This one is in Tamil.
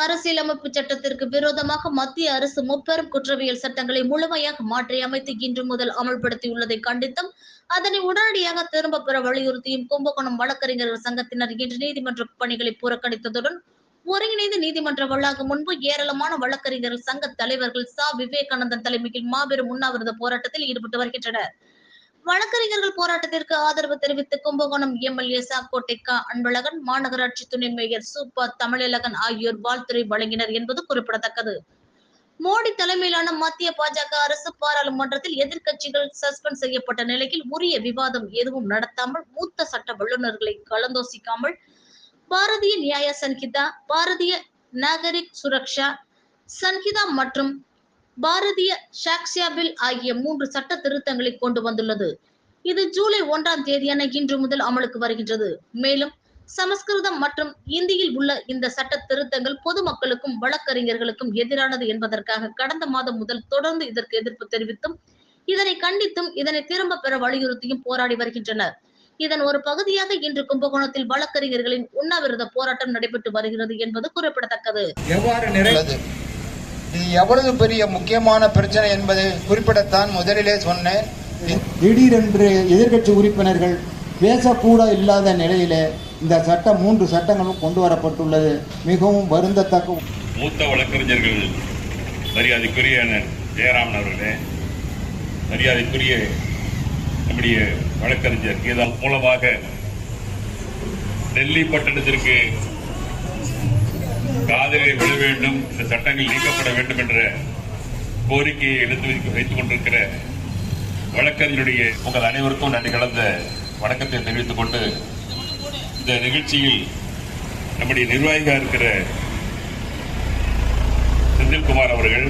அரசியலமைப்பு சட்டத்திற்கு விரோதமாக மத்திய அரசு முப்பெரும் குற்றவியல் சட்டங்களை முழுமையாக மாற்றி அமைத்து இன்று முதல் அமல்படுத்தியுள்ளதை கண்டித்தும் அதனை உடனடியாக திரும்ப பெற வலியுறுத்தியும் கும்பகோணம் வழக்கறிஞர்கள் சங்கத்தினர் இன்று நீதிமன்ற பணிகளை புறக்கணித்ததுடன் ஒருங்கிணைந்த நீதிமன்ற வளாகம் முன்பு ஏராளமான வழக்கறிஞர்கள் சங்க தலைவர்கள் சா. விவேகானந்தன் தலைமையில் மாபெரும் உண்ணாவிரத போராட்டத்தில் ஈடுபட்டு வருகின்றனர். வழக்கறிஞர்கள் போராட்டத்திற்கு ஆதரவு தெரிவித்து கும்பகோணம் எம்எல்ஏ சாக்கோட்டை க அன்பழகன் மாநகராட்சி துணை மேயர் சூப்பா தமிழழகன் ஆகியோர் வாழ்த்துறை வழங்கினர் என்பது குறிப்பிடத்தக்கது. மோடி தலைமையிலான மத்திய பாஜக அரசு பாராளுமன்றத்தில் எதிர்க்கட்சிகள் சஸ்பெண்ட் செய்யப்பட்ட நிலையில் உரிய விவாதம் எதுவும் நடத்தாமல் மூத்த சட்ட வல்லுநர்களை கலந்தோசிக்காமல் பாரதிய நியாய சன்ஹிதா பாரதிய நாகரிக் சுரக்ஷா சன்ஹிதா மற்றும் பாரதிய ஷாக்ஷியா பில் ஆகிய மூன்று சட்ட திருத்தங்களை கொண்டு வந்துள்ளது. இது ஜூலை ஒன்றாம் தேதியான இன்று முதல் அமலுக்கு வருகின்றது. மேலும் சமஸ்கிருதம் மற்றும் இந்தியில் உள்ள இந்த சட்ட திருத்தங்கள் பொதுமக்களுக்கும் வழக்கறிஞர்களுக்கும் எதிரானது என்பதற்காக கடந்த மாதம் முதல் தொடர்ந்து இதற்கு எதிர்ப்பு தெரிவித்தும் இதனை கண்டித்தும் இதனை திரும்ப பெற வலியுறுத்தியும் போராடி வருகின்றனர். இதன் ஒரு பகுதியாக இன்று கும்பகோணத்தில் வழக்கறிஞர்களின் உண்ணாவிரத போராட்டம் நடைபெற்று வருகிறது என்பது குறிப்பிடத்தக்கது. இது எவ்வளவு பெரிய முக்கியமான பிரச்சனை என்பதை குறிப்பிடத்தான் முதலிலே சொன்னேன். திடீரென்று எதிர்க்கட்சி உறுப்பினர்கள் பேசக்கூட இல்லாத நிலையிலே இந்த சட்டம் மூன்று சட்டங்களும் கொண்டு வரப்பட்டுள்ளது. மிகவும் வருந்தத்தக்க மூத்த வழக்கறிஞர்கள் மரியாதைக்குரிய ஜெயராமன் அவர்களே மரியாதைக்குரிய நம்முடைய வழக்கறிஞர் கீதா மூலமாக டெல்லி பட்டணத்திற்கு வேண்டும் இந்த சட்டங்கள் நீக்கப்பட வேண்டும் என்ற கோரிக்கையை எடுத்து வைத்து- வைத்துக் கொண்டிருக்கிற வழக்கறிஞருடைய உங்கள் அனைவருக்கும் நன்றி கலந்த வணக்கத்தை தெரிவித்துக் கொண்டு இந்த நிகழ்ச்சியில் நம்முடைய நிர்வாகியாக இருக்கிற செந்தில்குமார் அவர்கள்